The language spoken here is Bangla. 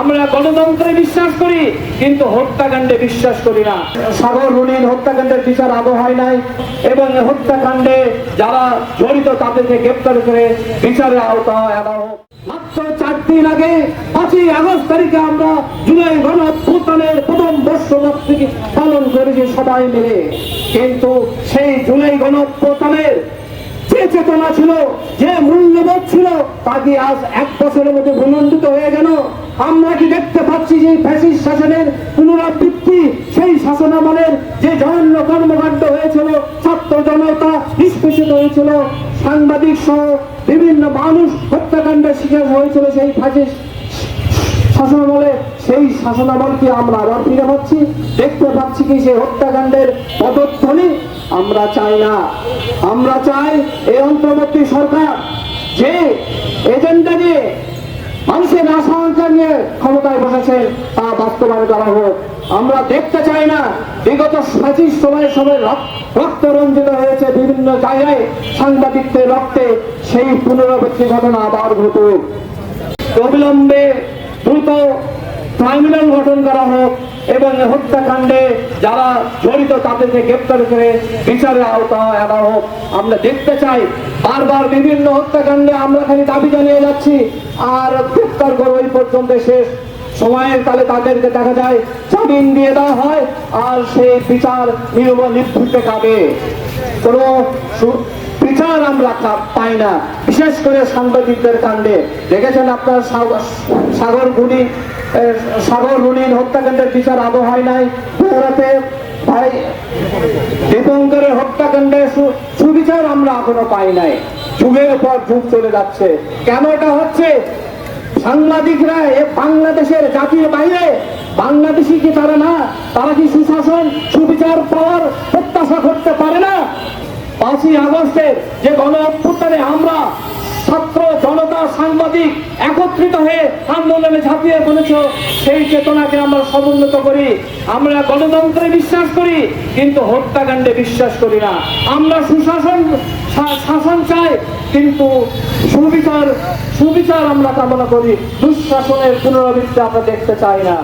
আমরা গণতন্ত্রে বিশ্বাস করি কিন্তু হত্যাকাণ্ডে বিশ্বাস করি না। সাগর রুনিন হত্যাকাণ্ডের বিচার আদৌ হয় নাই এবং হত্যাকাণ্ডে যারা জড়িত তাদেরকে গ্রেপ্তার করে আনা হোক। মাত্র চার দিন আগে পাঁচই আগস্ট তারিখে আমরা জুলাই গণ প্রথম পালন করেছি সবাই মিলে। কিন্তু সেই জুলাই গণ যে চেতনা ছিল যে মূল্যবোধ ছিল তা কি আজ এক বছরের মধ্যে ভূমণ্ডিত হয়ে গেল? আমরা কি দেখতে পাচ্ছি যে ফ্যাসিস শাসনের পুনরাবৃত্তি? সেই শাসনামলের যে জঘন্য কর্মকাণ্ড হয়েছিল, ছাত্র জনতা নিষ্পেষিত হয়েছিল, সাংবাদিক সহ বিভিন্ন মানুষ হত্যাকাণ্ডের শিকার হয়েছিল সেই ফ্যাসিস শাসনামলে। সেই শাসনামলকে আমরা আবার ফিরে পাচ্ছি। দেখতে পাচ্ছি কি সেই হত্যাকাণ্ডের পদধ্বনি? আমরা চাই না। আমরা চাই এই অন্তর্বর্তী সরকার যে এজেন্ডা নিয়ে মানুষের আশঙ্কা নিয়ে ক্ষমতায় বসেছে তা বাস্তবায়ন করা হোক। আমরা দেখতে চাই না, বিগত পঁচিশ সময় সময় রক্ত রঞ্জিত হয়েছে বিভিন্ন জায়গায় সাংবাদিকদের রক্তে। সেই পুনরাবৃত্তি ঘটনা আবার ঘটুক। অবিলম্বে দ্রুত ট্রাইব্যুনাল গঠন করা হোক এবং হত্যাকাণ্ডে যারা জড়িত তাদেরকে গ্রেপ্তার করে বিচারের আওতা আনা হোক। আমরা দেখতে চাই বারবার বিভিন্ন হত্যাকাণ্ডে আমরা খালি দাবি জানিয়ে যাচ্ছি। আর গ্রেপ্তার করো এই পর্যন্ত শেষ। সময়ের কালে তাদেরকে দেখা যায়, জামিন দিয়ে দেওয়া হয়, আর সেই বিচার নিয়ম নিভৃতে কাবে কোনো বিচার আমরা পাই না, বিশেষ করে সাংবাদিকদের কাণ্ডে। দেখেছেন আপনার সাগ- সাগর গুলি সাগর রুনিন হত্যাকাণ্ডের বিচার আদৌ নাই। বগুড়াতে ভাই দীপঙ্করের হত্যাকাণ্ডে সুবিচার আমরা এখনও পাই নাই। যুগের পর যুগ চলে যাচ্ছে। কেন এটা হচ্ছে? সাংবাদিকরা এ বাংলাদেশের জাতির বাইরে, বাংলাদেশি কি তারা না? তারা কি সুশাসন, সুবিচার, পাওয়ার প্রত্যাশা করতে পারে না? পাঁচই আগস্টের যে গণ অভ্যুত্থানে আমরা ছাত্র জনতা সাংবাদিক একত্রিত হয়ে আন্দোলনে ঝাঁপিয়ে পড়েছ, সেই চেতনাকে আমরা সমুন্নত করি। আমরা গণতন্ত্রে বিশ্বাস করি, কিন্তু হত্যাকাণ্ডে বিশ্বাস করি না। আমরা সুশাসন শাসন চাই, কিন্তু সুবিচার সুবিচার আমরা কামনা করি। দুঃশাসনের পুনরাবৃত্তি আমরা দেখতে চাই না।